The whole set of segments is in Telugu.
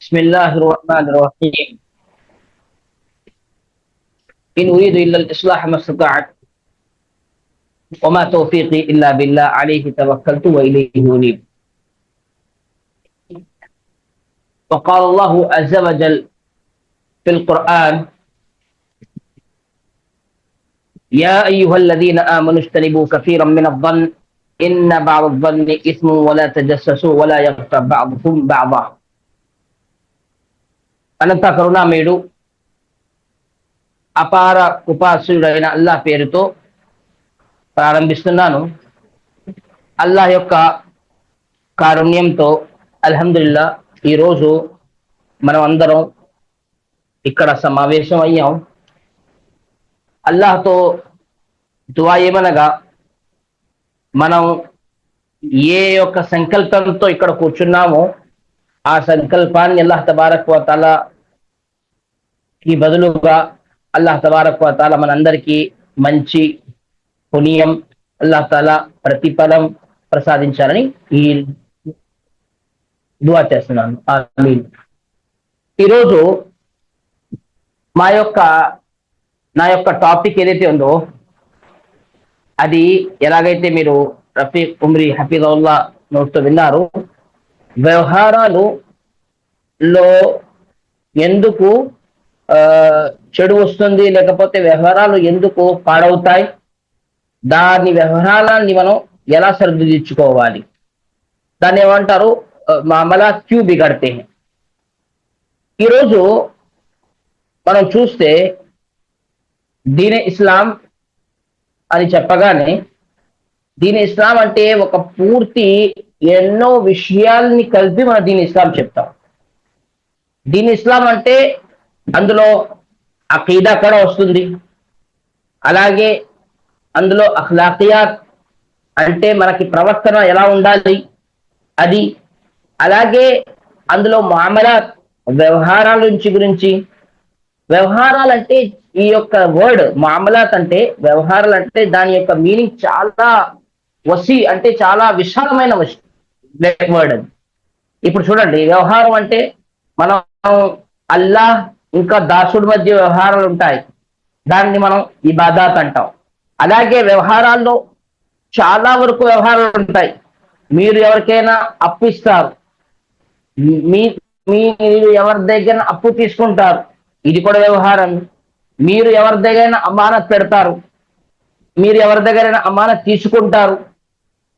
بسم الله الرحمن الرحيم. إن أريد إلا الإصلاح ما استطعت. وما توفيقي إلا بالله. عليه توكلت وإليه أنيب. وقال الله عز وجل في القرآن يا أيها الذين آمنوا اجتنبوا كثيرا من الظن. إن بعض الظن إثم ولا تجسسوا ولا يغتب بعضكم بعضا. అనంత కరుణామయుడు అపార ఉపాసుడైన అల్లాహ్ పేరుతో ప్రారంభిస్తున్నాను. అల్లాహ్ యొక్క కారుణ్యంతో అల్హమ్దుల్లా ఈరోజు మనం అందరం ఇక్కడ సమావేశం అయ్యాం. అల్లాహ్తో దువా ఏమనగా మనం ఏ యొక్క సంకల్పంతో ఇక్కడ కూర్చున్నామో ఆ సంకల్పాన్ని అల్లాహ్ తబారక్ వతాల కి బదులుగా అల్లాహ్ తబారక్ వతాల మనందరికీ మంచి పుణ్యం అల్లాహ్ తాల ప్రతిఫలం ప్రసాదించాలని ఈ దువా చేస్తున్నాను ఆమీన్. ఈరోజు మా యొక్క నా యొక్క టాపిక్ ఏదైతే ఉందో అది ఎలాగైతే మీరు రఫీక్ ఉమ్రి హఫీజౌల్లా నోట్తో విన్నారు వ్యవహారాలు లో ఎందుకు చెడు వస్తుంది లేకపోతే వ్యవహారాలు ఎందుకు పాడవుతాయి? దాని వ్యవహారాన్ని మనం ఎలా సరిదిద్దుకోవాలి? దాన్ని ఏమంటారు? మామలా క్యూ బిగడితే ఈరోజు మనం చూస్తే దీని ఇస్లాం అని చెప్పగానే దీని ఇస్లాం అంటే ఒక పూర్తి ఎన్నో విషయాల్ని కలిపి మనం దీని ఇస్లాం చెప్తాం. దీని ఇస్లాం అంటే అందులో అకీదా కూడా వస్తుంది. అలాగే అందులో అఖ్లాకియాత్ అంటే మనకి ప్రవర్తన ఎలా ఉండాలి? అది అలాగే అందులో మామలాత్ వ్యవహారాల నుంచి గురించి. వ్యవహారాలు అంటే ఈ యొక్క వర్డ్ మామలాత్ అంటే వ్యవహారాలు అంటే దాని యొక్క మీనింగ్ చాలా వసి అంటే చాలా విశాలమైన వర్డ్ అది. ఇప్పుడు చూడండి వ్యవహారం అంటే మనం అల్లాహ్ ఇంకా దాసుడి మధ్య వ్యవహారాలు ఉంటాయి. దాన్ని మనం ఇబాదాత్ అంటాం. అలాగే వ్యవహారాల్లో చాలా వరకు వ్యవహారాలు ఉంటాయి. మీరు ఎవరికైనా అప్పు ఇస్తారు. మీ మీరు ఎవరి దగ్గర అప్పు తీసుకుంటారు. ఇది కూడా వ్యవహారం. మీరు ఎవరి దగ్గర అమానత్ పెడతారు. మీరు ఎవరి దగ్గర అమానత్ తీసుకుంటారు.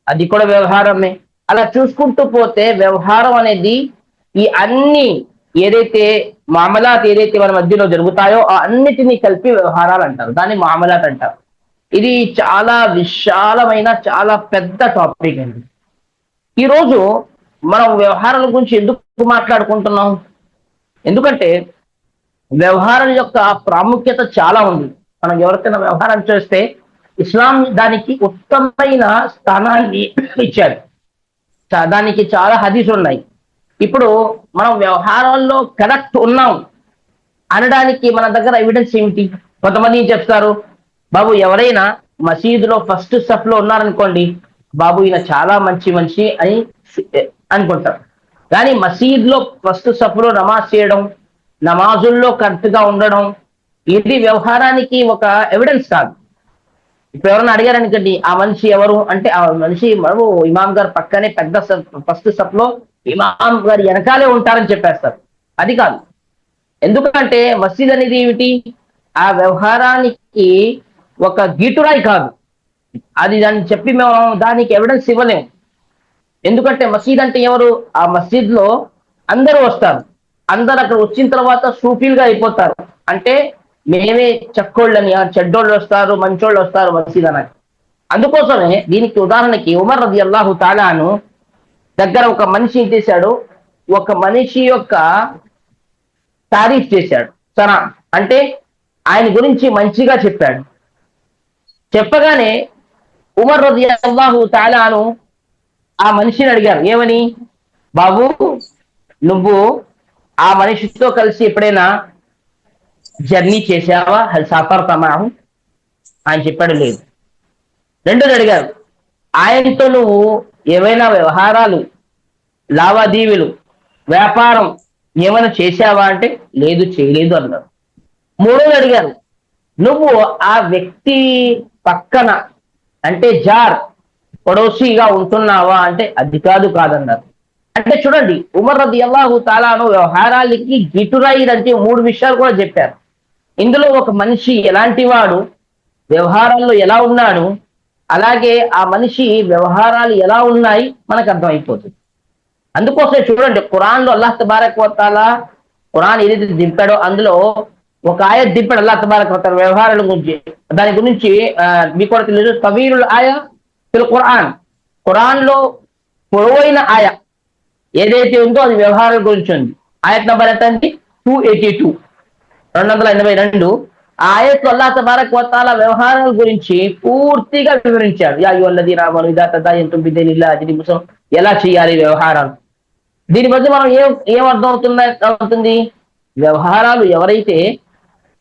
అది కూడా వ్యవహారమే. అలా చూసుకుంటూ పోతే వ్యవహారం అనేది ఈ అన్ని ఏదైతే మామలాత్ ఏదైతే మన మధ్యలో జరుగుతాయో ఆ అన్నిటినీ కలిపి వ్యవహారాలు అంటారు. దాన్ని మామలాత్ అంటారు. ఇది చాలా విశాలమైన చాలా పెద్ద టాపిక్ అండి. ఈరోజు మనం వ్యవహారాల గురించి ఎందుకు మాట్లాడుకుంటున్నాం? ఎందుకంటే వ్యవహారం యొక్క ప్రాముఖ్యత చాలా ఉంది. మనం ఎవరికైనా వ్యవహారం చేస్తే ఇస్లాం దానికి ఉత్తమమైన స్థానాన్ని ఇచ్చారు. దానికి చాలా హదీస్ ఉన్నాయి. ఇప్పుడు మనం వ్యవహారాల్లో కరెక్ట్ ఉన్నాం. అనడానికి మన దగ్గర ఎవిడెన్స్ ఏమిటి? కొంతమంది ఏం చెప్తారు? బాబు ఎవరైనా మసీదులో ఫస్ట్ స్టెప్లో ఉన్నారనుకోండి బాబు ఈయన చాలా మంచి మనిషి అని అనుకుంటారు. కానీ మసీద్లో ఫస్ట్ సఫ్లో నమాజ్ చేయడం నమాజుల్లో కరెక్ట్గా ఉండడం ఇది వ్యవహారానికి ఒక ఎవిడెన్స్ కాదు. ఇప్పుడు ఎవరైనా అడిగారనుకోండి ఆ మనిషి ఎవరు అంటే ఆ మనిషి మనము ఇమాం గారు పక్కనే పెద్ద ఫస్ట్ సప్లో ఇమాం గారు వెనకాలే ఉంటారని చెప్పేస్తారు. అది కాదు. ఎందుకంటే మసీద్ అనేది ఏమిటి? ఆ వ్యవహారానికి ఒక గీటురాయి కాదు. అది దాన్ని చెప్పి మేము దానికి ఎవిడెన్స్ ఇవ్వలేము. ఎందుకంటే మసీద్ అంటే ఎవరు? ఆ మసీద్లో అందరూ వస్తారు. అందరు అక్కడ వచ్చిన తర్వాత సూఫీలుగా అయిపోతారు. అంటే మేమే చక్కోళ్ళని ఆ చెడ్డోళ్ళు వస్తారు మంచోళ్ళు వస్తారు మసీద్ అని అందుకోసమే దీనికి ఉదాహరణకి ఉమర్ రది అల్లాహు తాలాను దగ్గర ఒక మనిషి ఏం చేశాడు ఒక మనిషి యొక్క తారీఫ్ చేశాడు. సనా అంటే ఆయన గురించి మంచిగా చెప్పాడు. చెప్పగానే ఉమర్ రది అల్లాహు తాలాను ఆ మనిషిని అడిగారు ఏమని? బాబు నువ్వు ఆ మనిషితో కలిసి ఎప్పుడైనా జర్నీ చేసావా హల్ సఫర్ తమాహు ఆయన చెప్పాడు లేదు. రెండోది అడిగారు ఆయనతో నువ్వు ఏవైనా వ్యవహారాలు లావాదేవీలు వ్యాపారం ఏమైనా చేశావా అంటే లేదు చేయలేదు అన్నారు. మూడోది అడిగారు నువ్వు ఆ వ్యక్తి పక్కన అంటే జార్ పడోసీగా ఉంటున్నావా అంటే అది కాదు కాదన్నారు. అంటే చూడండి ఉమర్ రది అల్లాహు తాలాను వ్యవహారాలకి గిటురాయి అంటే మూడు విషయాలు కూడా చెప్పారు. ఇందులో ఒక మనిషి ఎలాంటి వాడు వ్యవహారాల్లో ఎలా ఉన్నాడు? అలాగే ఆ మనిషి వ్యవహారాలు ఎలా ఉన్నాయి? మనకు అర్థమైపోతుంది. అందుకోసం చూడండి ఖురాన్లో అల్లాహ్ తబారక్ వతాలా ఖురాన్ ఏదైతే దింపాడో అందులో ఒక ఆయ దింపాడు అల్లాహ్ తబారక్ వతాల వ్యవహారాల గురించి. దాని గురించి మీకు కూడా తెలియదు తవీరుల్ ఆయా పిలు ఖురాన్ ఖురాన్లో పొడవైన ఆయ ఏదైతే ఉందో అది వ్యవహారాల గురించి ఉంది. ఆయత్ నంబర్ ఎంత అండి? టూ ఎయిటీ టూ రెండు వందల ఎనభై రెండు ఆయత్ అల్లా తబారక్ వతాల వ్యవహారాల గురించి పూర్తిగా వివరించాడు. యా యువల్లది రామను ఇదా తదా ఎంతో ఎలా చేయాలి వ్యవహారాలు? దీని బట్టి మనం ఏం ఏం అర్థం అవుతుంది? అవుతుంది వ్యవహారాలు ఎవరైతే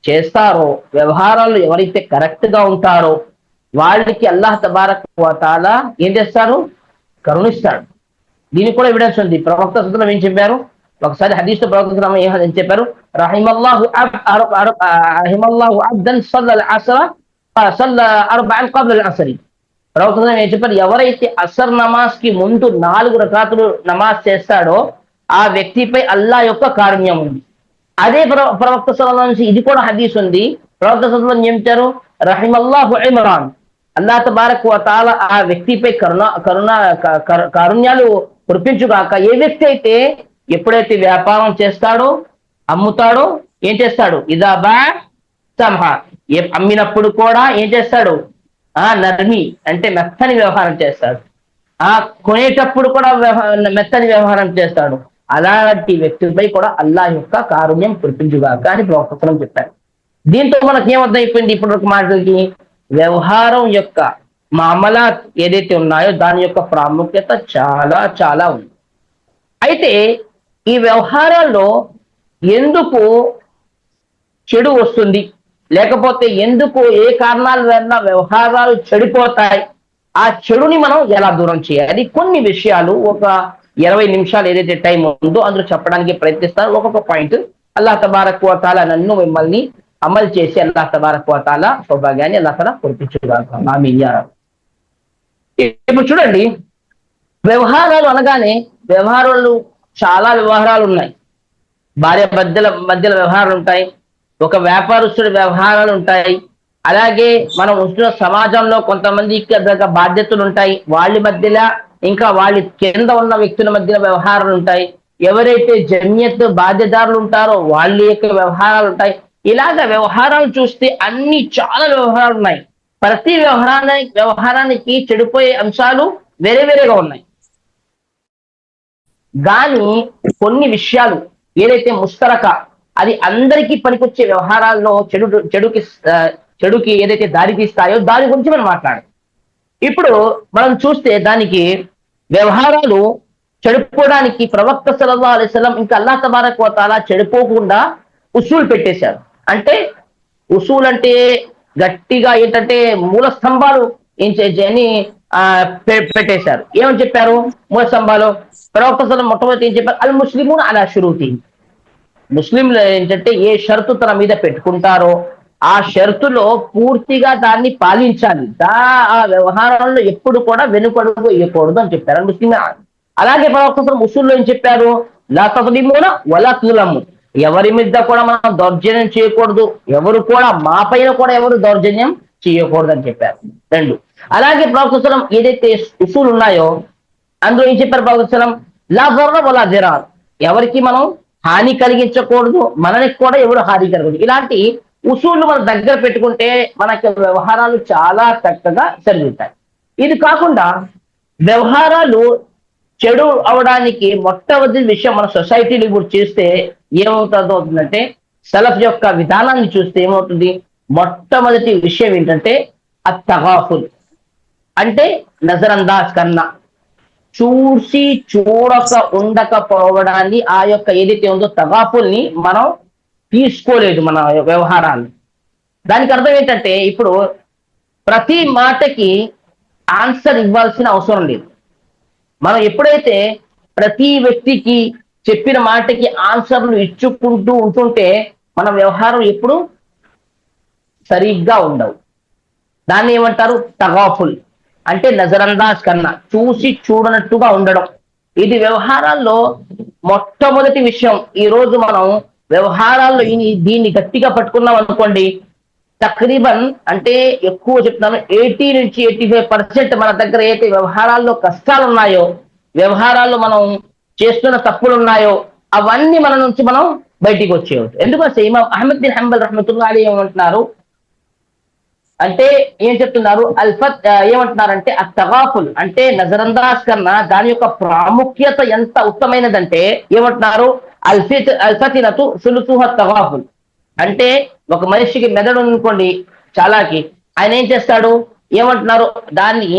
చేస్తారో వ్యవహారాలు ఎవరైతే కరెక్ట్గా ఉంటారో వాళ్ళకి అల్లాహ్ తబారక్ వతాల ఏం చేస్తారు? కరుణిస్తాడు దీనికి కూడా ఎవిడెన్స్ ఉంది. ప్రవక్త సుతం ఏం చెప్పారు? ఒకసారి హదీస్ ప్రవక్త సుతం ఏం చెప్పారు? రహిమల్లాహు అబ్- రహిమల్లాహు అబ్దన్ సల్లల్ అసర సల్ల అర్బఅన్ qabla అసరి. ప్రవక్త ఏం చెప్పారు? ఎవరైతే అసర్ నమాజ్కి ముందు నాలుగు రకాతులు నమాజ్ చేస్తాడో ఆ వ్యక్తిపై అల్లా యొక్క కారుణ్యం ఉంది. అదే ప్రవక్త సలహా నుంచి ఇది కూడా హదీస్ ఉంది. ప్రవక్త సలహా ఏం చెప్తారు రహిమల్లాహు ఇమ్రాన్. అల్లా తబారక్ వ తాల ఆ వ్యక్తిపై కరుణ కరుణ కారుణ్యాలు కురిపించుగాక ఏ వ్యక్తి అయితే ఎప్పుడైతే వ్యాపారం చేస్తాడో అమ్ముతాడో ఏం చేస్తాడు? ఇదా బా అమ్మినప్పుడు కూడా ఏం చేస్తాడు? ఆ నర్మి అంటే మెత్తని వ్యవహారం చేస్తాడు. ఆ కొనేటప్పుడు కూడా మెత్తని వ్యవహారం చేస్తాడు. అలాంటి వ్యక్తులపై కూడా అల్లా యొక్క కారుణ్యం కురిపించుగాక అని ప్రవక్తనం చెప్పారు. దీంతో మనకి ఏమర్థమైపోయింది ఇప్పుడు ఒక మాటలకి వ్యవహారం యొక్క మామలాత్ ఏదైతే ఉన్నాయో దాని యొక్క ప్రాముఖ్యత చాలా చాలా ఉంది. అయితే ఈ వ్యవహారాల్లో ఎందుకు చెడు వస్తుంది? లేకపోతే ఎందుకు ఏ కారణాల వల్ల వ్యవహారాలు చెడిపోతాయి? ఆ చెడుని మనం ఎలా దూరం చేయాలి? కొన్ని విషయాలు ఒక ఇరవై నిమిషాలు ఏదైతే టైం ఉందో అందులో చెప్పడానికి ప్రయత్నిస్తారు ఒక్కొక్క పాయింట్. అల్లా తబారక్ వతాల నన్ను మిమ్మల్ని అమలు చేసి అల్లా తబారక్ వతాల సౌభాగ్యాన్ని అల్లా తల కురిపించుగాక ఇప్పుడు చూడండి. వ్యవహారాలు అనగానే వ్యవహారాలు చాలా వ్యవహారాలు ఉన్నాయి. భార్య మధ్యల మధ్యలో వ్యవహారాలు ఉంటాయి. ఒక వ్యాపారస్తుడి వ్యవహారాలు ఉంటాయి. అలాగే మనం ఉంటున్న సమాజంలో కొంతమందికి దగ్గర బాధ్యతలు ఉంటాయి. వాళ్ళ మధ్యలో ఇంకా వాళ్ళ కింద ఉన్న వ్యక్తుల మధ్య వ్యవహారాలు ఉంటాయి. ఎవరైతే జమ్యత్ బాధ్యదారులు ఉంటారో వాళ్ళ యొక్క వ్యవహారాలు ఉంటాయి. ఇలాగ వ్యవహారాలు చూస్తే అన్ని చాలా వ్యవహారాలు ఉన్నాయి. ప్రతి వ్యవహారాన్ని వ్యవహారానికి చెడిపోయే అంశాలు వేరే వేరేగా ఉన్నాయి. దాని కొన్ని విషయాలు ఏదైతే ముస్తరక అది అందరికీ పనికొచ్చే వ్యవహారాల్లో చెడు చెడుకి చెడుకి ఏదైతే దారి తీస్తాయో దాని గురించి మనం మాట్లాడాలి ఇప్పుడు మనం చూస్తే దానికి వ్యవహారాలు చెడిపోవడానికి ప్రవక్త సలహా అలైస్లం ఇంకా అల్లా తబారక్ వతాలా చెడిపోకుండా ఉసూలు పెట్టేశారు. అంటే ఉసూలు అంటే గట్టిగా ఏంటంటే మూల స్తంభాలు ఏం చేయని పెట్టేశారు. ఏమని చెప్పారు? మూల స్తంభాలు ప్రవక్త మొట్టమొదటి ఏం చెప్పారు? అల్ ముస్లిము అలా షురూతి. ముస్లింలు ఏంటంటే ఏ షరతు తన మీద పెట్టుకుంటారో ఆ షరతులో పూర్తిగా దాన్ని పాలించాలి. దా ఆ వ్యవహారంలో ఎప్పుడు కూడా వెనుకడుగు వేయకూడదు అని చెప్పారు ముస్లిం అలాగే ప్రవక్త ముస్లింలో ఏం చెప్పారు? లా వలతులము ఎవరి మీద కూడా మనం దౌర్జన్యం చేయకూడదు. ఎవరు కూడా మా పైన కూడా ఎవరు దౌర్జన్యం చేయకూడదు అని చెప్పారు. రెండు. అలాగే ప్రవక్త ఏదైతే ఉసూలు ఉన్నాయో అందులో ఏం చెప్పారు ప్రవక్త లా జర్ర వలా జరార్ ఎవరికి మనం హాని కలిగించకూడదు మనకి కూడా ఎవరు హాని కలగదు ఇలాంటి ఉసూళ్ళు మన దగ్గర పెట్టుకుంటే మనకి వ్యవహారాలు చాలా చక్కగా జరుగుతాయి. ఇది కాకుండా వ్యవహారాలు చెడు అవడానికి మొట్టమొదటి విషయం మన సొసైటీలో ఇప్పుడు చేస్తే ఏమవుతుందో అవుతుందంటే సెలఫ్ యొక్క విధానాన్ని చూస్తే ఏమవుతుంది? మొట్టమొదటి విషయం ఏంటంటే అత్తగాఫుల్. అంటే నజరందాజ్ కన్నా. చూసి చూడక ఉండకపోవడాన్ని ఆ యొక్క ఏదైతే ఉందో తగాపుల్ని మనం తీసుకోలేదు మన వ్యవహారాన్ని. దానికి అర్థం ఏంటంటే ఇప్పుడు ప్రతి మాటకి ఆన్సర్ ఇవ్వాల్సిన అవసరం లేదు. మనం ఎప్పుడైతే ప్రతి వ్యక్తికి చెప్పిన మాటకి ఆన్సర్లు ఇచ్చుకుంటూ ఉంటుంటే మన వ్యవహారం ఎప్పుడు సరిగ్గా ఉండవు. దాన్ని ఏమంటారు? తగాఫుల్ అంటే నజరందాజ్ కన్నా చూసి చూడనట్టుగా ఉండడం. ఇది వ్యవహారాల్లో మొట్టమొదటి విషయం. ఈ రోజు మనం వ్యవహారాల్లో దీన్ని గట్టిగా పట్టుకున్నాం అనుకోండి తక్రీబన్ అంటే ఎక్కువ చెప్తున్నాను ఎయిటీ నుంచి ఎయిటీ ఫైవ్ పర్సెంట్ మన దగ్గర ఏదైతే వ్యవహారాల్లో కష్టాలు ఉన్నాయో వ్యవహారాల్లో మనం చేస్తున్న తప్పులు ఉన్నాయో అవన్నీ మన నుంచి మనం బయటికి వచ్చేయవచ్చు ఎందుకంటే ఇమాం అహ్మద్ బిన్ హంబల్ రహమతుల్లా అలీ ఏమంటున్నారు అంటే ఏం చెప్తున్నారు? అల్ఫత్ ఏమంటున్నారంటే ఆ తగాఫుల్ అంటే నజరందాజ్ కన్నా దాని యొక్క ప్రాముఖ్యత ఎంత ఉత్తమైనదంటే ఏమంటున్నారు? అల్ఫిత్ అల్ఫతినతు సులుతుహ తగాఫుల్. అంటే ఒక మనిషికి మెదడు అనుకోండి చాలాకి ఆయన ఏం చేస్తాడు? ఏమంటున్నారు? దాన్ని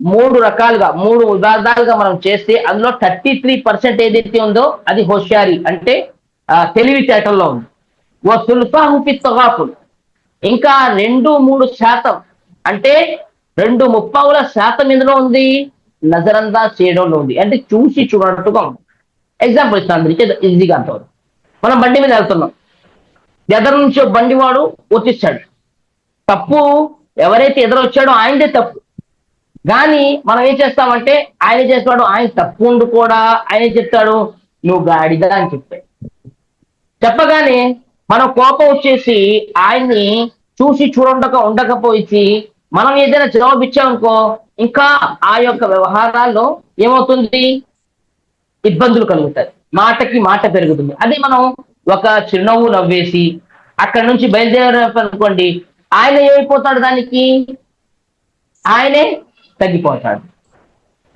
మూడు రకాలుగా మూడు విభాగాలుగా మనం చేస్తే అందులో థర్టీ త్రీ పర్సెంట్ ఏదైతే ఉందో అది హోషియారి అంటే తెలివితేటల్లో ఉంది. ఓ సుల్ఫాహుఫి తగాఫుల్. ఇంకా రెండు మూడు శాతం అంటే రెండు ముప్పావుల శాతం ఎందులో ఉంది? నజరందా చేయడంలో ఉంది. అంటే చూసి చూడనట్టుగా ఉంది. ఎగ్జాంపుల్ ఇస్తాను అందరికీ. ఈజీగా అంటారు మనం బండి మీద వెళ్తున్నాం. ఎదరు నుంచి బండి వాడు వచ్చేసాడు. తప్పు ఎవరైతే ఎదురొచ్చాడో ఆయనదే తప్పు. కానీ మనం ఏం చేస్తామంటే ఆయన చేస్తాడు ఆయన తప్పు ఉండి కూడా. ఆయన చెప్తాడు? నువ్వు గాడిదా అని చెప్పాడు. చెప్పగానే మనం కోపం వచ్చేసి ఆయన్ని చూసి చూడక ఉండకపోయి మనం ఏదైనా జవాబు ఇచ్చామనుకో ఇంకా ఆ యొక్క వ్యవహారాల్లో ఏమవుతుంది? ఇబ్బందులు కలుగుతాయి. మాటకి మాట పెరుగుతుంది. అదే మనం ఒక చిరునవ్వు నవ్వేసి అక్కడ నుంచి బయలుదేరారనుకోండి ఆయన ఏమైపోతాడు దానికి? ఆయనే తగ్గిపోతాడు.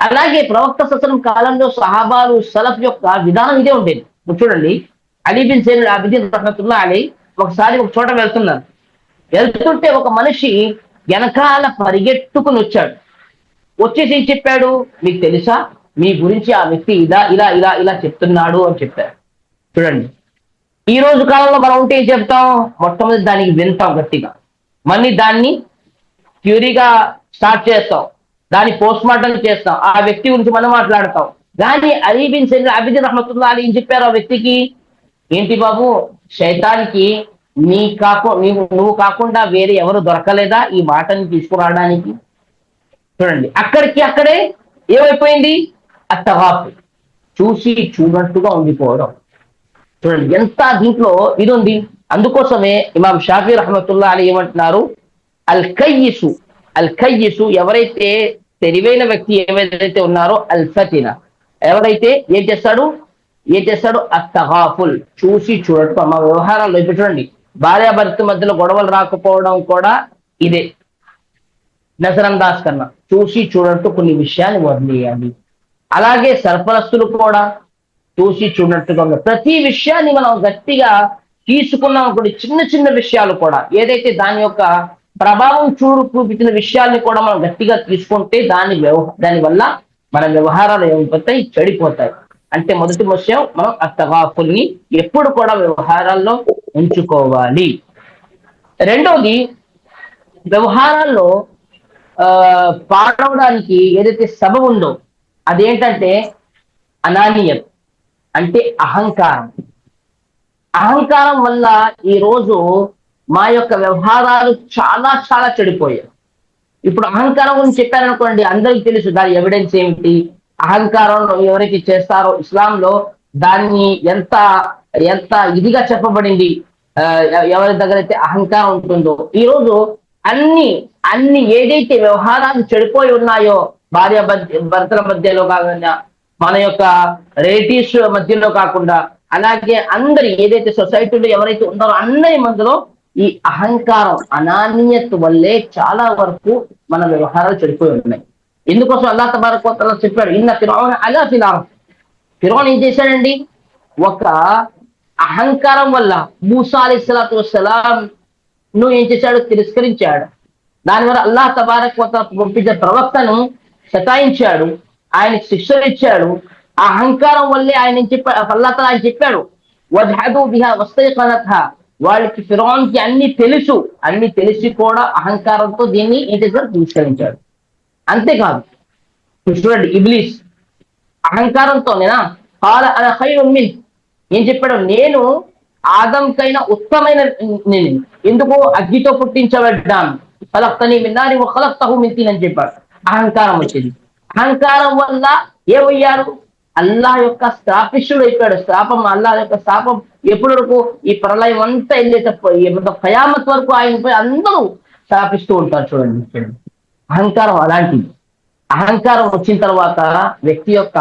అలాగే ప్రవక్త సత్రం కాలంలో సహాబాలు సలఫ్ యొక్క విధానం ఇదే ఉండేది. చూడండి అలీ బిన్ సైన్ అబిదీన్ రహమతుల్లా అలీ ఒకసారి ఒక చోట వెళ్తున్నారు. వెళ్తుంటే ఒక మనిషి వెనకాల పరిగెట్టుకుని వచ్చాడు. వచ్చేసి ఏం చెప్పాడు? మీకు తెలుసా? మీ గురించి ఆ వ్యక్తి ఇలా ఇలా ఇలా ఇలా చెప్తున్నాడు అని చెప్పారు చూడండి. ఈ రోజు కాలంలో మనం ఉంటే ఏం చెప్తాం? మొట్టమొదటి దానికి వింటాం గట్టిగా. మళ్ళీ దాన్ని థ్యూరీగా స్టార్ట్ చేస్తాం. దాన్ని పోస్ట్ మార్టం చేస్తాం. ఆ వ్యక్తి గురించి మనం మాట్లాడతాం. కానీ అలీబిన్ సెన్ సైద్ అబిదిన్ రహమతుల్లా ఏం చెప్పారు ఆ వ్యక్తికి? ఏంటి బాబు? శైతానికి నీ కాకు నువ్వు కాకుండా వేరే ఎవరు దొరకలేదా ఈ మాటని తీసుకురావడానికి? చూడండి అక్కడికి అక్కడే ఏమైపోయింది? అత్తవాపు చూసి చూడట్టుగా ఉండిపోవడం. చూడండి ఎంత దీంట్లో ఇది ఉంది అందుకోసమే ఇమాం షాఫీ రహమతుల్లా అని ఏమంటున్నారు? అల్ కయ్యిసు అల్ కయ్యిసు ఎవరైతే తెలివైన వ్యక్తి ఏవైతే ఉన్నారో అల్ ఫతిన ఎవరైతే ఏం చేస్తాడు? ఏం చేస్తాడు? అత్తహాఫుల్ చూసి చూడటం. అమ్మ వ్యవహారాలు ఇప్పుడు చూడండి. భార్యాభర్త మధ్యలో గొడవలు రాకపోవడం కూడా ఇదే. నజరందాస్ కన్నా. చూసి చూడట్టు కొన్ని విషయాన్ని వదిలేయాలి. అలాగే సర్పరస్తులు కూడా చూసి చూడట్టుగా ఉంది. ప్రతి విషయాన్ని మనం గట్టిగా తీసుకున్నాం కూడా చిన్న చిన్న విషయాలు కూడా. ఏదైతే దాని యొక్క ప్రభావం చూడు చూపించిన విషయాల్ని కూడా మనం గట్టిగా తీసుకుంటే దాని వ్యవహ దాని వల్ల మన వ్యవహారాలు ఏమైపోతాయి చెడిపోతాయి. అంటే మొదటి విషయం మనం ఆ ఎప్పుడు కూడా వ్యవహారాల్లో ఉంచుకోవాలి. రెండోది వ్యవహారాల్లో ఆ పాడవడానికి ఏదైతే సభ ఉందో అదేంటంటే అనానీయం అంటే అహంకారం. అహంకారం వల్ల ఈ రోజు మా యొక్క వ్యవహారాలు చాలా చాలా చెడిపోయాయి. ఇప్పుడు అహంకారం గురించి చెప్పారనుకోండి అందరికి తెలుసు దాని ఎవిడెన్స్ ఏమిటి? అహంకారం ఎవరైతే చేస్తారో ఇస్లాంలో దాన్ని ఎంత ఎంత ఇదిగా చెప్పబడింది? ఆ, ఎవరి దగ్గర అయితే అహంకారం ఉంటుందో. ఈ రోజు అన్ని అన్ని ఏదైతే వ్యవహారాలు చెడిపోయి ఉన్నాయో భార్య భర్త- భర్తల మధ్యలో కాకుండా మన యొక్క రిలేటివ్స్ మధ్యలో కాకుండా అలాగే అందరి ఏదైతే సొసైటీలో ఎవరైతే ఉన్నారో అందరి మధ్యలో ఈ అహంకారం అనాన్యత వల్లే చాలా వరకు మన వ్యవహారాలు చెడిపోయి ఉన్నాయి. ఎందుకోసం అల్లా తబారక్ అలా చెప్పాడు ఇన్న ఫిరౌన అలా ఫిలాం ఫిరౌన్ ఏం చేశాడండి? ఒక అహంకారం వల్ల మూసా అలీస్లాతు వసలాం నువ్వు ఏం చేశాడు? తిరస్కరించాడు. దానివల్ల అల్లాహ్ తబారక్ వతఆలా పంపించిన ప్రవక్తను శతాయించాడు ఆయనకి శిక్షలు ఇచ్చాడు. ఆ అహంకారం వల్లే ఆయన చెప్పాడు? అల్లా తల ఆయన చెప్పాడు వజహదు బిహా వస్తైఖనతహా. వాళ్ళకి ఫిరోన్కి అన్ని తెలుసు. అన్ని తెలిసి కూడా అహంకారంతో దీన్ని ఏం చేశాడు? తిరస్కరించాడు. అంతేకాదు చూడండి ఇబ్లీస్ అహంకారంతోనేనా కాల అన మిన్ ఏం చెప్పాడు నేను ఆదంకైనా ఉత్తమైన నేను ఎందుకు అగ్గితో పుట్టించబడ్డాను కలక్తని మిన్నారి కలక్తహు మింతిన్ అని చెప్పాడు అహంకారం వచ్చింది అహంకారం వల్ల ఏమయ్యారు అల్లాహ్ యొక్క స్థాపిష్యుడు అయిపోయాడు శాపం అల్లాహ్ యొక్క శాపం ఎప్పుడు వరకు ఈ ప్రళయం అంతా వెళ్ళేటప్పుడు కయామత్ వరకు ఆయనపై అందరూ స్థాపిస్తూ ఉంటారు చూడండి అహంకారం అలాంటిది. అహంకారం వచ్చిన తర్వాత వ్యక్తి యొక్క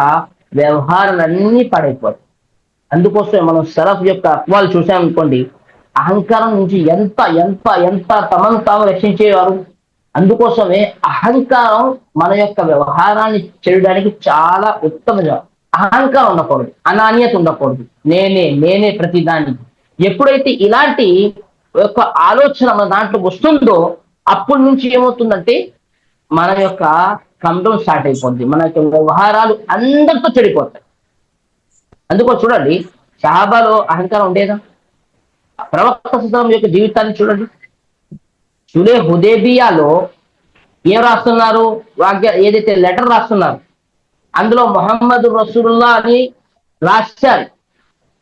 వ్యవహారాలన్నీ పాడైపోతాయి. అందుకోసమే మనం సరఫ్ యొక్క అత్వాలు చూసామనుకోండి అహంకారం నుంచి ఎంత ఎంత ఎంత తమను తాము రక్షించేవారు? అందుకోసమే అహంకారం మన యొక్క వ్యవహారాన్ని చేయడానికి చాలా ఉత్తమ అహంకారం ఉండకూడదు అనాన్యత ఉండకూడదు. నేనే నేనే ప్రతి దానికి ఎప్పుడైతే ఇలాంటి యొక్క ఆలోచన మన దాంట్లో వస్తుందో అప్పటి నుంచి ఏమవుతుందంటే మన యొక్క కండం స్టార్ట్ అయిపోద్ది. మన యొక్క వ్యవహారాలు అందరితో చెడిపోతాయి. అందుకో చూడండి షాబాలో అహంకారం ఉండేదా? ప్రవక్త సుతం యొక్క జీవితాన్ని చూడండి. సులే హుదేబియాలో ఏం రాస్తున్నారు? వాక్య ఏదైతే లెటర్ రాస్తున్నారు? అందులో మొహమ్మద్ రసూల్లా అని రాశారు.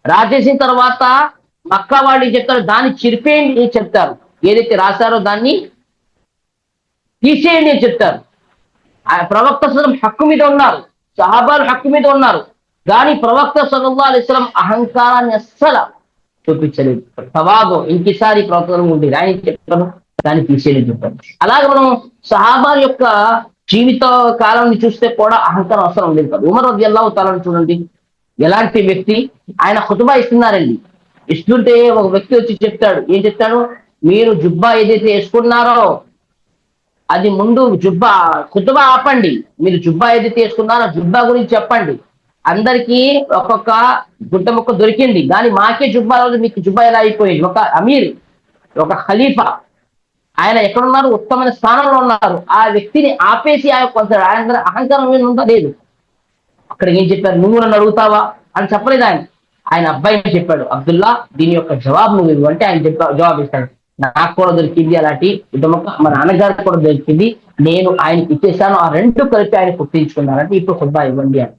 రాసేసిన తర్వాత మక్కా వాళ్ళు చెప్తారు? దాన్ని చిరిపేయండి అని చెప్తారు. ఏదైతే రాశారో దాన్ని తీసేయండి అని చెప్తారు. ఆ ప్రవక్త సలం హక్కు మీద ఉన్నారు. సహాబాలు హక్కు మీద ఉన్నారు. కానీ ప్రవక్త సల్లల్లాహు అలిస్లం అహంకారాన్ని అస్సలు చూపించలేదు. తవాగో ఇంకిసారి ప్రవక్తం ఉండేది ఆయన చెప్తాను దాన్ని తీసేయని చెప్తాను అలాగే మనం సహాబాల యొక్క జీవిత కాలాన్ని చూస్తే కూడా అహంకారం అవసరం ఉండేది కాదు. ఉమర్ రద్ది ఎలా అవుతారని చూడండి. ఎలాంటి వ్యక్తి? ఆయన హుతుబా ఇస్తున్నారండి. ఇస్తుంటే ఒక వ్యక్తి వచ్చి చెప్తాడు. ఏం చెప్తాడు? మీరు జుబ్బా ఏదైతే వేసుకున్నారో అది ముందు జుబ్బా కుతుబా ఆపండి. మీరు జుబ్బా ఏదైతే తీసుకున్నారో జుబ్బా గురించి చెప్పండి. అందరికీ ఒక్కొక్క గుడ్డ ముక్క దొరికింది. కానీ మాకే జుబ్బా రోజు మీకు జుబ్బా ఎలా అయిపోయింది? ఒక అమీర్ ఒక ఖలీఫా. ఆయన ఎక్కడున్నారు? ఉత్తమైన స్థానంలో ఉన్నారు. ఆ వ్యక్తిని ఆపేసి ఆయన కొంచెం కొంత ఆయన అహంకారం మీద ఉందా? లేదు. అక్కడ ఏం చెప్పారు? నువ్వు నన్ను అడుగుతావా? అని చెప్పలేదు ఆయన. ఆయన అబ్బాయి చెప్పాడు అబ్దుల్లా దీని యొక్క జవాబు నువ్వు అంటే ఆయన జవాబు ఇస్తాడు. నాకు కూడా దొరికింది అలాంటి ఉద్యమక మా నాన్నగారికి కూడా దొరికింది. నేను ఆయనకి ఇచ్చేసాను. ఆ రెండు కలిపి ఆయన పుట్టించుకున్నానంటే ఇప్పుడు ఖుద్బా ఇవ్వండి అని.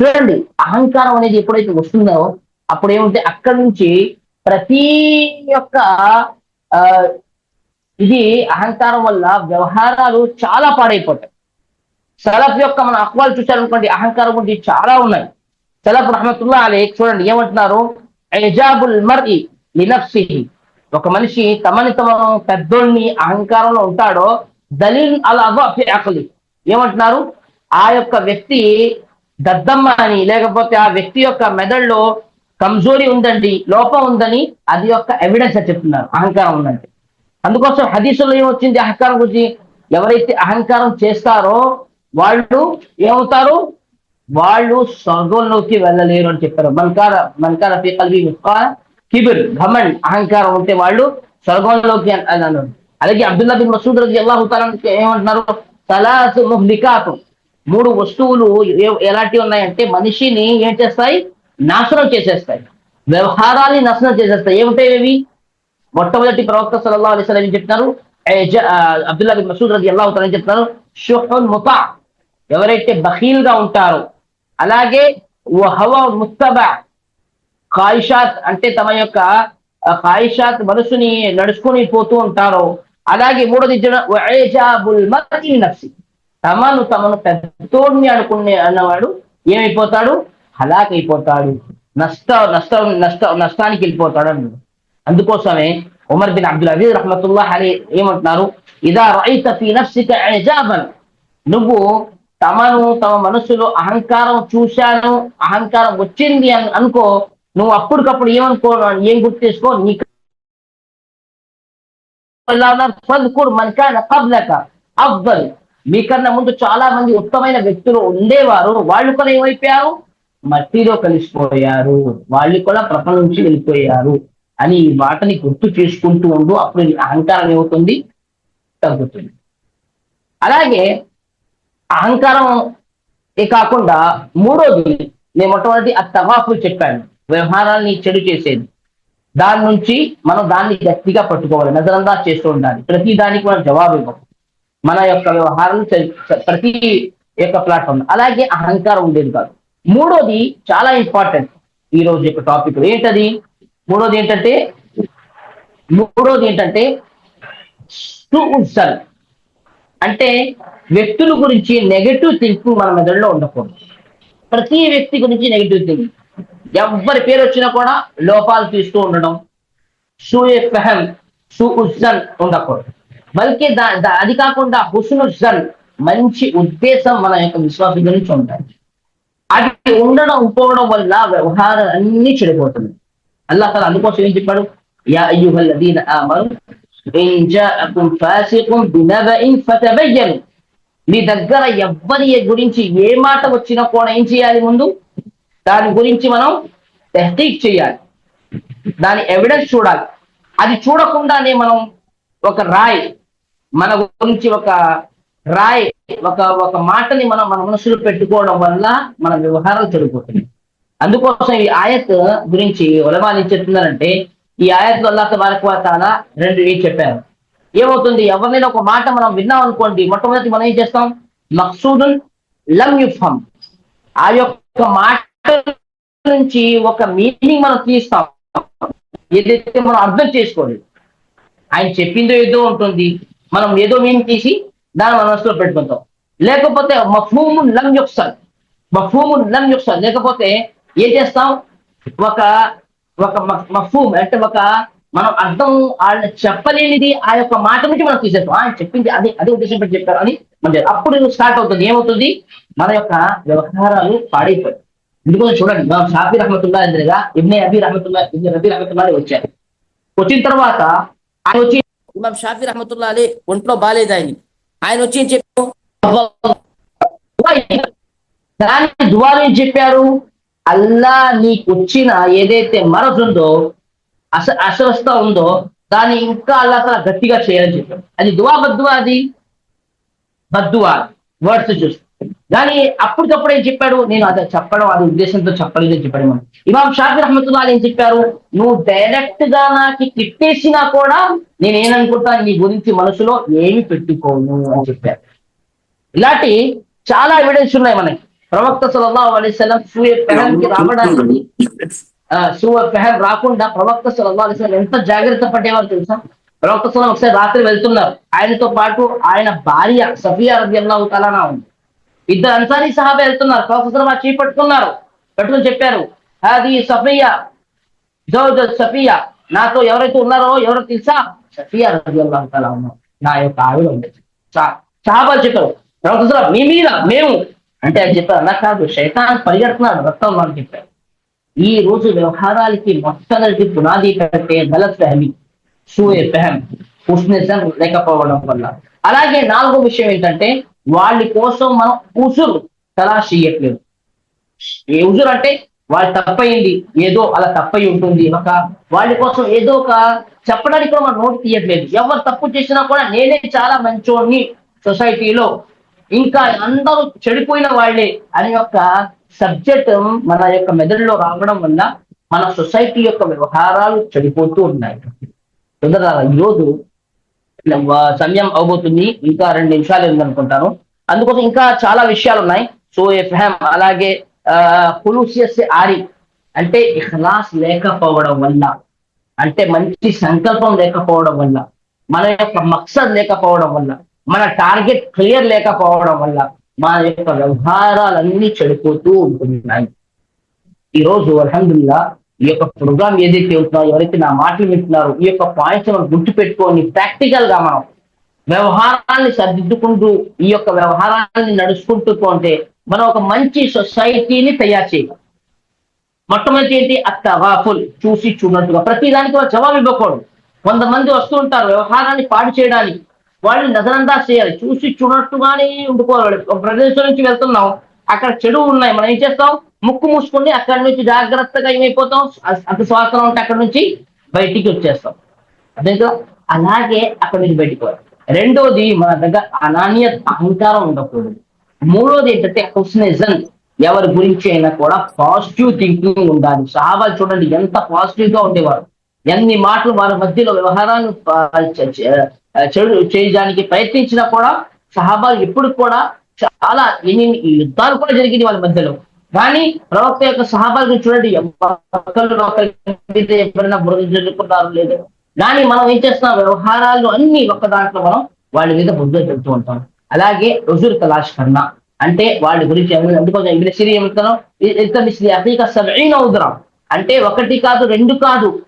చూడండి అహంకారం అనేది ఎప్పుడైతే వస్తుందో అప్పుడు ఏముంటే అక్కడి నుంచి ప్రతి యొక్క ఆ ఇది అహంకారం వల్ల వ్యవహారాలు చాలా పాడైపోతాయి. సలఫ్ యొక్క మన అహ్వాలు చూశారనుకోండి అహంకారం గురించి చాలా ఉన్నాయి. సలఫ్ రహమతుల్లా అలే చూడండి ఏమంటున్నారు? ఎజాబుల్ మర్ఇ లినఫ్సిహి. ఒక మనిషి తమని తమ పెద్దోళ్ళని అహంకారంలో ఉంటాడో దలీల్ అలా అకలి ఏమంటున్నారు? ఆ యొక్క వ్యక్తి దద్దమ్మ అని లేకపోతే ఆ వ్యక్తి యొక్క మెదడులో కంజోరీ ఉందండి లోపం ఉందని అది యొక్క ఎవిడెన్స్ చెప్తున్నారు అహంకారం ఉందంటే. అందుకోసం హదీసులో ఏమొచ్చింది అహంకారం గురించి? ఎవరైతే అహంకారం చేస్తారో వాళ్ళు ఏమవుతారు? వాళ్ళు స్వర్గంలోకి వెళ్ళలేరు అని చెప్పారు. మల్కార మల్కార ఫీ కల్బి కిబిర్ ఘమన్ అహంకారం ఉంటే వాళ్ళు స్వర్గంలోకి అన్నారు అలాగే అబ్దుల్లా బిన్ మసూద్ రజి అల్లాహు ఏమంటున్నారు? సలాసు ముహ్లికాతు. మూడు వస్తువులు ఎలాంటివి ఉన్నాయంటే మనిషిని ఏం చేస్తాయి? నాశనం చేసేస్తాయి. వ్యవహారాన్ని నాశనం చేసేస్తాయి. ఏమిటాయి ఇవి? మొట్టమొదటి ప్రవక్త సలహా అలైహి వసల్లం ఏం చెప్తున్నారు? అబ్దుల్లా బిన్ మసూద్ రజి అల్లాహు ఏం చెప్తున్నారు? షుహున్ ముతా. ఎవరైతే బఖీల్గా ఉంటారో అలాగే హవ ముస్తబా ఖాయిషాత్ అంటే తమ యొక్క ఖాయిషాత్ మనసుని నడుచుకొని పోతూ ఉంటారో. అలాగే మూడోది జన- నఫ్సి. తమను తమను పెద్దోడిని అనుకునే అన్నవాడు ఏమైపోతాడు? హలాక్ అయిపోతాడు నష్ట నష్ట నష్ట నష్టానికి వెళ్ళిపోతాడు అన్నాడు. అందుకోసమే ఉమర్ బిన్ అబ్దుల్ అజీజ్ రహమతుల్లా అలీ ఏమంటున్నారు? ఇదా రైత ఫీ నఫ్సిక ఇజాబన్. నువ్వు తమను తమ మనసులో అహంకారం చూశాను అహంకారం వచ్చింది అని అనుకో నువ్వు అప్పటికప్పుడు ఏమనుకో ఏం గుర్తు చేసుకో? నీకు ఫద్కుర్ మన్ కబ్లక మీకన్నా ముందు చాలా మంది ఉత్తమైన వ్యక్తులు ఉండేవారు. వాళ్ళు కూడా ఏమైపోయారు? మట్టిలో కలిసిపోయారు. వాళ్ళు కూడా ప్రపంచం నుంచి వెళ్ళిపోయారు అని ఈ మాటని గుర్తు చేసుకుంటూ ఉండు. అప్పుడు అహంకారం ఏమవుతుంది? తగ్గుతుంది. అలాగే అహంకారం ఏ కాకుండా మూడోది నేను మొట్టమొదటి ఆ తవాఫులు చెప్పాను. వ్యవహారాన్ని చెడు చేసేది. దాని నుంచి మనం దాన్ని గట్టిగా పట్టుకోవాలి నజరందా చేస్తూ ఉండాలి. ప్రతి దానికి మనం జవాబు ఇవ్వాలి మన యొక్క వ్యవహారం ప్రతి యొక్క ప్లాట్ఫామ్. అలాగే అహంకారం ఉండేది కాదు. మూడోది చాలా ఇంపార్టెంట్ ఈ రోజు యొక్క టాపిక్. ఏంటది? మూడోది ఏంటంటే మూడోది ఏంటంటే సుసల్ అంటే వ్యక్తుల గురించి నెగటివ్ థింకింగ్ మన మెదడులో ఉండకూడదు. ప్రతి వ్యక్తి గురించి నెగటివ్ థింకింగ్ ఎవరి పేరు వచ్చినా కూడా లోపాలు తీస్తూ ఉండడం సూయ సుజన్ ఉండకూడదు. బల్కి అది కాకుండా హుస్నుజన్ మంచి ఉద్దేశం మన యొక్క విశ్వాసం గురించి ఉండాలి అది ఉండడం పోవడం వల్ల వ్యవహారం అన్ని చెడిపోతుంది అల్లా తల అందుకోసం ఏం చెప్పాడు? యా అయ్యుహల్లదీన ఆమను ఇన్ మీ దగ్గర ఎవ్వరి గురించి ఏ మాట వచ్చినా కూడా ఏం చేయాలి ముందు? దాని గురించి మనం తెహ్తీక్ చేయాలి. దాని ఎవిడెన్స్ చూడాలి. అది చూడకుండానే మనం ఒక రాయ్ మన గురించి ఒక రాయ్ ఒక ఒక మాటని మనం మన మనసులో పెట్టుకోవడం వల్ల మన వ్యవహారాలు చెడిపోతుంది అందుకోసం ఈ ఆయత్ గురించి ఉలమాలు ఏం చెప్తున్నారంటే ఈ ఆయత్ అల్లా తబారక్ రెండు ఏం చెప్పారు. ఏమవుతుంది? ఎవరినైనా ఒక మాట మనం విన్నాం అనుకోండి మొట్టమొదటి మనం ఏం చేస్తాం? మక్సూదున్ లం యుఫం ఆ యొక్క మాట నుంచి ఒక మీనింగ్ మనం తీస్తాం. ఏదైతే మనం అర్థం చేసుకోలేదు. ఆయన చెప్పిందో ఏదో ఉంటుంది. మనం ఏదో మీనింగ్ తీసి దాన్ని మనసులో పెట్టుకుంటాం. లేకపోతే మఫూము లం యొక్సల్. మఫూము లం యొక్సల్. లేకపోతే ఏం చేస్తాం? ఒక ఒక మఫూమ్ అంటే ఒక మనం అర్థం ఆయన చెప్పలేనిది ఆ యొక్క మాట నుంచి మనం తీసేస్తాం. ఆయన చెప్పింది అదే అదే ఉద్దేశం పెట్టి చెప్పారు అని మన అప్పుడు స్టార్ట్ అవుతుంది. ఏమవుతుంది? మన యొక్క వ్యవహారాలు పాడైపోయి ఎందుకంటే చూడండి. మనం షాఫీ రహమతుల్లా ఎదురుగా ఇబ్నే అబీ రహమతుల్లా ఇబ్నే రబీ రహమతుల్లా వచ్చారు. వచ్చిన తర్వాత ఆయన వచ్చి ఇమాం షాఫీ రహమతుల్లా అలీ ఒంట్లో బాగాలేదు ఆయన ఆయన వచ్చి ఏం చెప్పారు? దాని దువాలు ఏం చెప్పారు? అల్లా నీకు వచ్చిన ఏదైతే మరజు ఉందో అస అస్వస్థ ఉందో దాన్ని ఇంకా అల్లా తల గట్టిగా చేయాలని చెప్పారు. అది దువా బద్దువా అది? బద్దువా. వర్డ్స్ చూస్తే. కానీ అప్పటికప్పుడు ఏం చెప్పాడు? నేను అది చెప్పడం అది ఉద్దేశంతో చెప్పలేదు అని చెప్పాడు మనం ఇమాం షాఫీ రహమతుల్లా ఏం చెప్పారు? నువ్వు డైరెక్ట్గా నాకు తిట్టేసినా కూడా నేను ఏమనుకుంటాను నీ గురించి మనసులో ఏమి పెట్టుకోను అని చెప్పారు. ఇలాంటి చాలా ఎవిడెన్స్ ఉన్నాయి మనకి. ప్రవక్త సలహా అలైహి వసల్లం సూయ కి రావడానికి ఆ, సూయ రాకుండా ప్రవక్త సలహా అలైహి ఎంత జాగ్రత్త పడేవారు తెలుసా? ప్రవక్త సల్లం ఒకసారి రాత్రి వెళ్తున్నారు. ఆయనతో పాటు ఆయన భార్య సఫియా రబియల్లాహు తలానా ఉంది. ఇద్దరు అన్సారీ సహాబా వెళ్తున్నారు. ప్రొఫెసర్ సల్లం ఆ పట్టుకున్నారు. చెప్పారు. అది సఫియా జౌజ్ సఫియా నాతో ఎవరైతే ఉన్నారో ఎవరో తెలుసా? సఫియా రబియల్లాహు తలా నా యొక్క ఆవిడ ఉంది. సహాబాలు చెప్పారు. ప్రొఫెసర్ మీ మీద మేము అంటే అని చెప్పారు అలా కాదు శైతాన్ పరిగెడుతున్నాడు రక్తం అని చెప్పారు. ఈ రోజు వ్యవహారాలకి మొట్టమొదటి పునాది కంటే గలత్ ఫెహమి సూయ ఫహం ఉష్ణిజం లేకపోవడం వల్ల. అలాగే నాలుగో విషయం ఏంటంటే వాళ్ళ కోసం మనం ఉసురు తలాష్ చేయట్లేదు. ఏ ఉజురు అంటే వాళ్ళు తప్పయింది ఏదో అలా తప్పయి ఉంటుంది ఒక వాళ్ళ కోసం ఏదో ఒక చెప్పడానికి కూడా మనం నోటు తీయట్లేదు. ఎవరు తప్పు చేసినా కూడా నేనే చాలా మంచోడిని సొసైటీలో. ఇంకా అందరూ చెడిపోయిన వాళ్ళే అనే యొక్క సబ్జెక్ట్ మన యొక్క మెదడులో రావడం వల్ల మన సొసైటీ యొక్క వ్యవహారాలు చెడిపోతూ ఉన్నాయి. ఈరోజు సమయం అవబోతుంది. ఇంకా రెండు నిమిషాలు ఉందనుకుంటాను. అందుకోసం ఇంకా చాలా విషయాలు ఉన్నాయి సో ఎఫ్ఎం అలాగే కులూసియస్ ఆరి అంటే ఇఖ్లాస్ లేకపోవడం వల్ల అంటే మంచి సంకల్పం లేకపోవడం వల్ల మన యొక్క మక్సద్ లేకపోవడం వల్ల మన టార్గెట్ క్లియర్ లేకపోవడం వల్ల మన యొక్క వ్యవహారాలన్నీ చెడిపోతూ ఉంటున్నాయి. ఈ రోజు ఈ యొక్క ప్రోగ్రామ్ ఏదైతే ఉంటుందో ఎవరైతే నా మాటలు వింటున్నారో ఈ యొక్క పాయింట్స్ మనం గుర్తు పెట్టుకొని ప్రాక్టికల్గా మనం వ్యవహారాన్ని సర్దిద్దుకుంటూ ఈ యొక్క వ్యవహారాన్ని నడుచుకుంటూ పోతే మనం ఒక మంచి సొసైటీని తయారు చేయాలి. మొట్టమొదటి ఏంటి? అత్త వాఫుల్ చూసి చూడనట్టుగా ప్రతి దానికి వాళ్ళు జవాబు ఇవ్వకూడదు. కొంతమంది వస్తూ ఉంటారు వ్యవహారాన్ని పాడు చేయడానికి. వాళ్ళని నజరందా చేయాలి. చూసి చూడట్టుగానే ఉండుకోవాలి ఒక ప్రదేశం నుంచి వెళ్తున్నాం. అక్కడ చెడు ఉన్నాయి. మనం ఏం చేస్తాం? ముక్కు మూసుకుని అక్కడ నుంచి జాగ్రత్తగా ఏమైపోతాం? అంత శ్వాసన ఉంటే అక్కడ నుంచి బయటికి వచ్చేస్తాం. అదే అలాగే అక్కడ నుంచి బయటికి పోవాలి. రెండోది మన దగ్గర అనాన్య అహంకారం ఉండకూడదు. మూడోది ఏంటంటే హుస్నిజం ఎవరి గురించి అయినా కూడా పాజిటివ్ థింకింగ్ ఉండాలి. సహాబాలు చూడండి ఎంత పాజిటివ్గా ఉండేవారు. ఎన్ని మాటలు వారి మధ్యలో వ్యవహారాలు చెడు చేయడానికి ప్రయత్నించినా కూడా సహాబాలు ఎప్పుడు కూడా చాలా ఎన్ని యుద్ధాలు కూడా జరిగింది వాళ్ళ మధ్యలో. కానీ ప్రవక్త యొక్క సహాబాలు చూడండి ఒకళ్ళు ఒకరి ఎప్పుడైనా బురద జల్లుకుంటారు లేదు. కానీ మనం ఏం చేస్తున్నాం? వ్యవహారాలు అన్ని ఒక్క దాంట్లో మనం వాళ్ళ మీద బుద్ధ చెబుతూ ఉంటాం. అలాగే రుజుర్ తలాష్ కన్నా అంటే వాళ్ళ గురించి ఏమైనా అందుకోసం ఇంగ్లీష్ సిరి ఏమిస్తాను ఇతని అతీక సరైన ఉదరం. అంటే ఒకటి కాదు రెండు కాదు.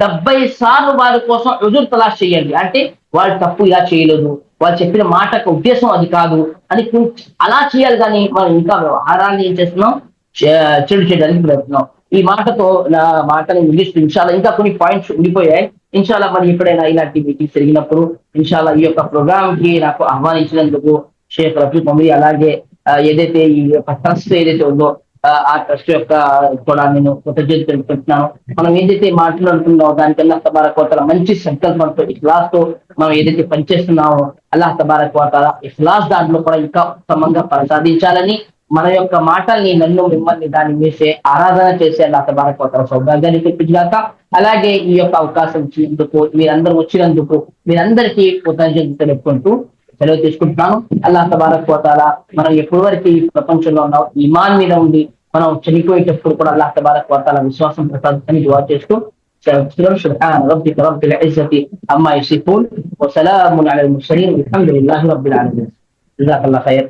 డెబ్బై సార్లు వారి కోసం రుజుర్ తలాష్ చేయండి. అంటే వాళ్ళు తప్పు ఇలా చేయలేదు. వాళ్ళు చెప్పిన మాటకు ఉద్దేశం అది కాదు అని అలా చేయాలి కానీ మనం ఇంకా వ్యవహారాన్ని ఏం చేస్తున్నాం? చెడు చేయడానికి ప్రయత్నం ఈ మాటతో నా మాటని ముగిస్తూ ఇన్షాల్లా ఇంకా కొన్ని పాయింట్స్ ఉండిపోయాయి. ఇన్షాల్లా మరి ఎప్పుడైనా ఇలాంటి మీటింగ్స్ జరిగినప్పుడు ఇన్షాల్లా ఈ యొక్క ప్రోగ్రామ్కి నాకు ఆహ్వానించినందుకు షేక్ రఫీ అలాగే ఏదైతే ఈ యొక్క ట్రస్ట్ ఏదైతే ఉందో ఆ, ట్రస్ట్ యొక్క కూడా నేను కృతజ్ఞత తెలుపుతున్నాను మనం ఏదైతే మాట్లాడుతున్నామో దానికన్నా తబారక్ కోతల మంచి సంకల్పంతో ఇఖ్లాస్తో మనం ఏదైతే పనిచేస్తున్నామో అల్లాహ్ తబారక్ కోతల ఇస్లాస్ దాంట్లో కూడా ఇంకా ఉత్తమంగా ప్రసాదించాలని మన యొక్క మాటల్ని నన్ను మిమ్మల్ని దాన్ని వేసే ఆరాధన చేసే అల్లా తబారక్ కోతల సౌభాగ్యాన్ని తెప్పించాక అలాగే ఈ యొక్క అవకాశం ఇచ్చినందుకు మీరందరూ వచ్చినందుకు మీరందరికీ కృతజ్ఞత తెలుపుకుంటూ సెలవు తీసుకుంటున్నాను అల్లాహ్ తబారక్ కోతాల మనం ఎప్పటి వరకు ఈ ప్రపంచంలో ఉన్నాం ఇమాన్ మీద ఉండి మనం చనిపోయేటప్పుడు కూడా అల్లాహ్ తబారక్ కోతాల విశ్వాసం ప్రసాదించని దువా చేస్తూ سبحان ربك رب العزة عما يصفون وسلام على المرسلين والحمد لله رب العالمين جزاك الله خير